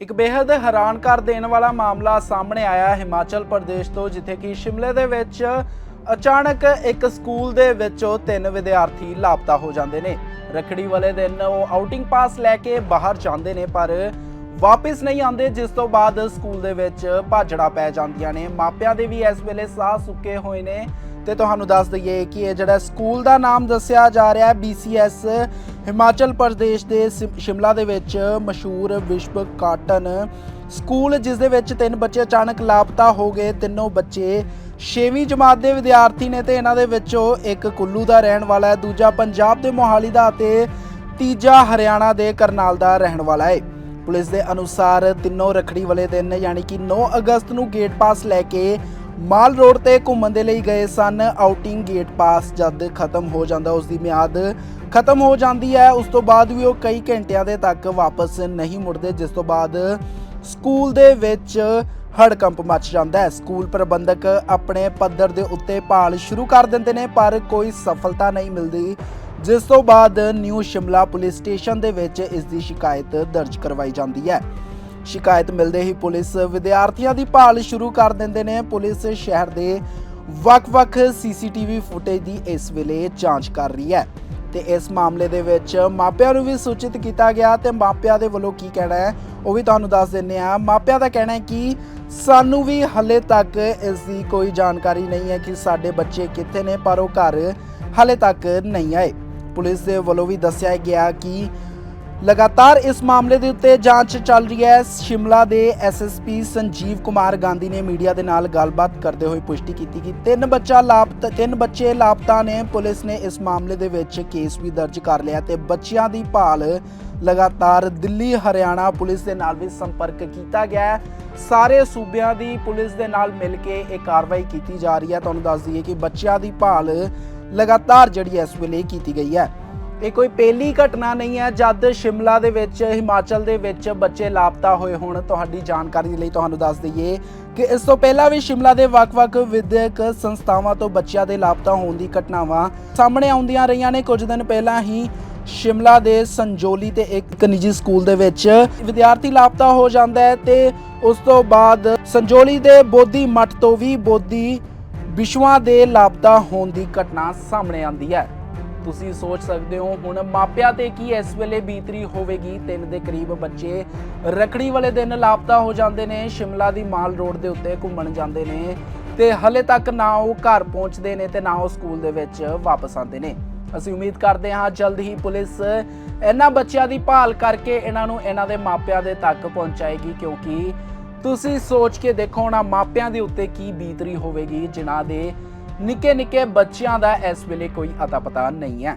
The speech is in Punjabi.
ਇੱਕ ਬੇहद ਹੈਰਾਨ ਕਰ ਦੇਣ ਵਾਲਾ ਮਾਮਲਾ ਸਾਹਮਣੇ ਆਇਆ ਹਿਮਾਚਲ ਪ੍ਰਦੇਸ਼ ਤੋਂ, ਜਿੱਥੇ ਕਿ ਸ਼ਿਮਲੇ ਦੇ ਵਿੱਚ ਅਚਾਨਕ ਇੱਕ ਸਕੂਲ ਦੇ ਵਿੱਚੋਂ ਤਿੰਨ ਵਿਦਿਆਰਥੀ ਲਾਪਤਾ ਹੋ ਜਾਂਦੇ ਨੇ। ਰਖੜੀ ਵਾਲੇ ਦਿਨ ਉਹ ਆਊਟਿੰਗ ਪਾਸ ਲੈ ਕੇ ਬਾਹਰ ਜਾਂਦੇ ਨੇ, ਪਰ ਵਾਪਸ ਨਹੀਂ ਆਉਂਦੇ, ਜਿਸ ਤੋਂ ਬਾਅਦ ਸਕੂਲ ਦੇ ਵਿੱਚ ਭਾਜੜਾ ਪੈ ਜਾਂਦੀਆਂ ਨੇ। ਮਾਪਿਆਂ ਦੇ ਵੀ ਇਸ ਵੇਲੇ ਸਾਹ ਸੁੱਕੇ ਹੋਏ ਨੇ। ਤੇ ਤੁਹਾਨੂੰ ਦੱਸ ਦਈਏ ਕਿ ਇਹ ਜਿਹੜਾ ਸਕੂਲ ਦਾ ਨਾਮ ਦੱਸਿਆ ਜਾ ਰਿਹਾ ਹੈ BCS ਹਿਮਾਚਲ ਪ੍ਰਦੇਸ਼ ਦੇ ਸਿਮ- ਸ਼ਿਮਲਾ ਦੇ ਵਿੱਚ ਮਸ਼ਹੂਰ ਵਿਸ਼ਵ ਕਾਟਨ ਸਕੂਲ, ਜਿਸ ਦੇ ਵਿੱਚ ਤਿੰਨ ਬੱਚੇ ਅਚਾਨਕ ਲਾਪਤਾ ਹੋ ਗਏ। ਤਿੰਨੋਂ ਬੱਚੇ 6ਵੀਂ ਜਮਾਤ ਦੇ ਵਿਦਿਆਰਥੀ ਨੇ ਤੇ ਇਹਨਾਂ ਦੇ ਵਿੱਚੋਂ ਇੱਕ ਕੁੱਲੂ ਦਾ ਰਹਿਣ ਵਾਲਾ ਹੈ, ਦੂਜਾ ਪੰਜਾਬ ਦੇ ਮੋਹਾਲੀ ਦਾ ਅਤੇ ਤੀਜਾ ਹਰਿਆਣਾ ਦੇ ਕਰਨਾਲ ਦਾ ਰਹਿਣ ਵਾਲਾ ਹੈ। ਪੁਲਿਸ ਦੇ ਅਨੁਸਾਰ ਤਿੰਨੋਂ ਰਖੜੀ ਵਾਲੇ ਦਿਨ, ਯਾਨੀ ਕਿ 9 ਅਗਸਤ ਨੂੰ ਗੇਟ ਪਾਸ ਲੈ ਕੇ ਮਾਲ ਰੋਡ ਤੇ ਘੁੰਮਣ ਦੇ ਲਈ ਗਏ ਸਨ। ਆਊਟਿੰਗ ਗੇਟ ਪਾਸ ਜਦ ਖਤਮ ਹੋ ਜਾਂਦਾ, ਉਸ ਦੀ ਮਿਆਦ ਖਤਮ ਹੋ ਜਾਂਦੀ ਹੈ। ਉਸ ਤੋਂ ਬਾਅਦ ਵੀ ਉਹ ਕਈ ਘੰਟਿਆਂ ਦੇ ਤੱਕ ਵਾਪਸ ਨਹੀਂ ਮੁੜਦੇ, ਜਿਸ ਤੋਂ ਬਾਅਦ ਸਕੂਲ ਦੇ ਵਿੱਚ ਹੜਕੰਪ ਮਚ ਜਾਂਦਾ ਹੈ। ਸਕੂਲ ਪ੍ਰਬੰਧਕ ਆਪਣੇ ਪੱਧਰ ਦੇ ਉੱਤੇ ਭਾਲ ਸ਼ੁਰੂ ਕਰ ਦਿੰਦੇ ਨੇ, ਪਰ ਕੋਈ ਸਫਲਤਾ ਨਹੀਂ ਮਿਲਦੀ। ਜਿਸ ਤੋਂ ਬਾਅਦ ਨਿਊ ਸ਼ਿਮਲਾ ਪੁਲਿਸ ਸਟੇਸ਼ਨ ਦੇ ਵਿੱਚ ਇਸ ਦੀ ਸ਼ਿਕਾਇਤ ਦਰਜ ਕਰਵਾਈ ਜਾਂਦੀ ਹੈ। ਸ਼ਿਕਾਇਤ ਮਿਲਦੇ ਹੀ ਪੁਲਿਸ ਵਿਦਿਆਰਥੀਆਂ ਦੀ ਭਾਲ ਸ਼ੁਰੂ ਕਰ ਦਿੰਦੇ ਨੇ। ਪੁਲਿਸ ਸ਼ਹਿਰ ਦੇ ਵੱਖ-ਵੱਖ ਸੀਸੀਟੀਵੀ ਫੁਟੇਜ ਦੀ ਇਸ ਵੇਲੇ ਜਾਂਚ ਕਰ ਰਹੀ ਹੈ। ਤੇ ਇਸ ਮਾਮਲੇ ਦੇ ਵਿੱਚ ਮਾਪਿਆਂ ਨੂੰ ਵੀ ਸੂਚਿਤ ਕੀਤਾ ਗਿਆ ਤੇ ਮਾਪਿਆਂ ਦੇ ਵੱਲੋਂ ਕੀ ਕਹਿਣਾ ਹੈ, ਉਹ ਵੀ ਤੁਹਾਨੂੰ ਦੱਸ ਦਿੰਨੇ ਆ ਮਾਪਿਆਂ ਦਾ ਕਹਿਣਾ ਹੈ ਕਿ ਸਾਨੂੰ ਵੀ ਹਲੇ ਤੱਕ ਇਸ ਦੀ ਕੋਈ ਜਾਣਕਾਰੀ ਨਹੀਂ ਹੈ ਕਿ ਸਾਡੇ ਬੱਚੇ ਕਿੱਥੇ ਨੇ, ਪਰ ਉਹ ਘਰ ਹਲੇ ਤੱਕ ਨਹੀਂ ਆਏ। ਪੁਲਿਸ ਦੇ ਵੱਲੋਂ ਵੀ ਦੱਸਿਆ ਗਿਆ ਕਿ ਲਗਾਤਾਰ ਇਸ ਮਾਮਲੇ ਦੇ ਉੱਤੇ ਜਾਂਚ ਚੱਲ ਰਹੀ ਹੈ। ਸ਼ਿਮਲਾ ਦੇ ਐਸਐਸਪੀ ਸੰਜੀਵ ਕੁਮਾਰ ਗਾਂਧੀ ਨੇ ਮੀਡੀਆ ਦੇ ਨਾਲ ਗੱਲਬਾਤ ਕਰਦੇ ਹੋਏ ਪੁਸ਼ਟੀ ਕੀਤੀ ਕਿ ਤਿੰਨ ਬੱਚਾ ਲਾਪਤਾ, ਤਿੰਨ ਬੱਚੇ ਲਾਪਤਾ ਨੇ। ਪੁਲਿਸ ਨੇ ਇਸ ਮਾਮਲੇ ਦੇ ਵਿੱਚ ਕੇਸ ਵੀ ਦਰਜ ਕਰ ਲਿਆ ਤੇ ਬੱਚਿਆਂ ਦੀ ਭਾਲ ਲਗਾਤਾਰ ਦਿੱਲੀ, ਹਰਿਆਣਾ ਪੁਲਿਸ ਦੇ ਨਾਲ ਵੀ ਸੰਪਰਕ ਕੀਤਾ ਗਿਆ ਸਾਰੇ ਸੂਬਿਆਂ ਦੀ ਪੁਲਿਸ ਦੇ ਨਾਲ ਮਿਲ ਕੇ ਇਹ ਕਾਰਵਾਈ ਕੀਤੀ ਜਾ ਰਹੀ ਹੈ। ਤੁਹਾਨੂੰ ਦੱਸ ਦਈਏ ਕਿ ਬੱਚਿਆਂ ਦੀ ਭਾਲ ਲਗਾਤਾਰ ਜਿਹੜੀ ਇਸ ਵੇਲੇ ਕੀਤੀ ਗਈ ਹੈ। ਇਹ ਕੋਈ ਪਹਿਲੀ ਘਟਨਾ ਨਹੀਂ ਹੈ, ਜਦ ਸ਼ਿਮਲਾ ਦੇ ਵਿੱਚ, ਹਿਮਾਚਲ ਦੇ ਵਿੱਚ ਬੱਚੇ ਲਾਪਤਾ ਹੋਏ ਹੋਣ। ਤੁਹਾਡੀ ਜਾਣਕਾਰੀ ਲਈ ਤੁਹਾਨੂੰ ਦੱਸ ਦਈਏ ਕਿ ਇਸ ਤੋਂ ਪਹਿਲਾਂ ਵੀ ਸ਼ਿਮਲਾ ਦੇ ਵੱਖ-ਵੱਖ ਵਿਦਿਅਕ ਸੰਸਥਾਵਾਂ ਤੋਂ ਬੱਚਿਆਂ ਦੇ ਲਾਪਤਾ ਹੋਣ ਦੀ ਘਟਨਾਵਾਂ ਸਾਹਮਣੇ ਆਉਂਦੀਆਂ ਰਹੀਆਂ ਨੇ। ਕੁਝ ਦਿਨ ਪਹਿਲਾਂ ਹੀ ਸ਼ਿਮਲਾ ਦੇ ਸੰਜੋਲੀ ਤੇ ਇੱਕ ਨਿੱਜੀ ਸਕੂਲ ਦੇ ਵਿੱਚ ਵਿਦਿਆਰਥੀ ਲਾਪਤਾ ਹੋ ਜਾਂਦਾ ਹੈ ਤੇ ਉਸ ਤੋਂ ਬਾਅਦ ਸੰਜੋਲੀ ਦੇ ਬੋਧੀ ਮੱਠ ਤੋਂ ਵੀ ਬੋਧੀ ਵਿਸ਼ਵਾਂ ਦੇ ਲਾਪਤਾ ਹੋਣ ਦੀ ਘਟਨਾ ਸਾਹਮਣੇ ਆਉਂਦੀ ਹੈ। ਤੁਸੀਂ ਸੋਚ ਸਕਦੇ ਹੋ, ਹੁਣ ਮਾਪਿਆਂ ਤੇ ਕੀ ਇਸ ਵੇਲੇ ਬੀਤਰੀ ਹੋਵੇਗੀ? ਤਿੰਨ ਦੇ ਕਰੀਬ ਬੱਚੇ ਰਖੜੀ ਵਾਲੇ ਦਿਨ ਲਾਪਤਾ ਹੋ ਜਾਂਦੇ ਨੇ, ਸ਼ਿਮਲਾ ਦੀ ਮਾਲ ਰੋਡ ਦੇ ਉੱਤੇ ਘੁੰਮਣ ਜਾਂਦੇ ਨੇ ਤੇ ਹਲੇ ਤੱਕ ਨਾ ਉਹ ਘਰ ਪਹੁੰਚਦੇ ਨੇ ਤੇ ਨਾ ਉਹ ਸਕੂਲ ਦੇ ਵਿੱਚ ਵਾਪਸ ਆਉਂਦੇ ਨੇ। ਅਸੀਂ ਉਮੀਦ ਕਰਦੇ ਹਾਂ ਜਲਦ ਹੀ ਪੁਲਿਸ ਇਹਨਾਂ ਬੱਚਿਆਂ ਦੀ ਭਾਲ ਕਰਕੇ ਇਹਨਾਂ ਨੂੰ ਇਹਨਾਂ ਦੇ ਮਾਪਿਆਂ ਦੇ ਤੱਕ ਪਹੁੰਚਾਏਗੀ, ਕਿਉਂਕਿ ਤੁਸੀਂ ਸੋਚ ਕੇ ਦੇਖੋ ਉਹਨਾਂ ਮਾਪਿਆਂ ਦੇ ਉੱਤੇ ਕੀ ਬੀਤਰੀ ਹੋਵੇਗੀ, ਜਿਨ੍ਹਾਂ ਦੇ ਨਿੱਕੇ ਨਿੱਕੇ ਬੱਚਿਆਂ ਦਾ ਇਸ ਵੇਲੇ ਕੋਈ ਅਤਾ ਪਤਾ ਨਹੀਂ ਹੈ।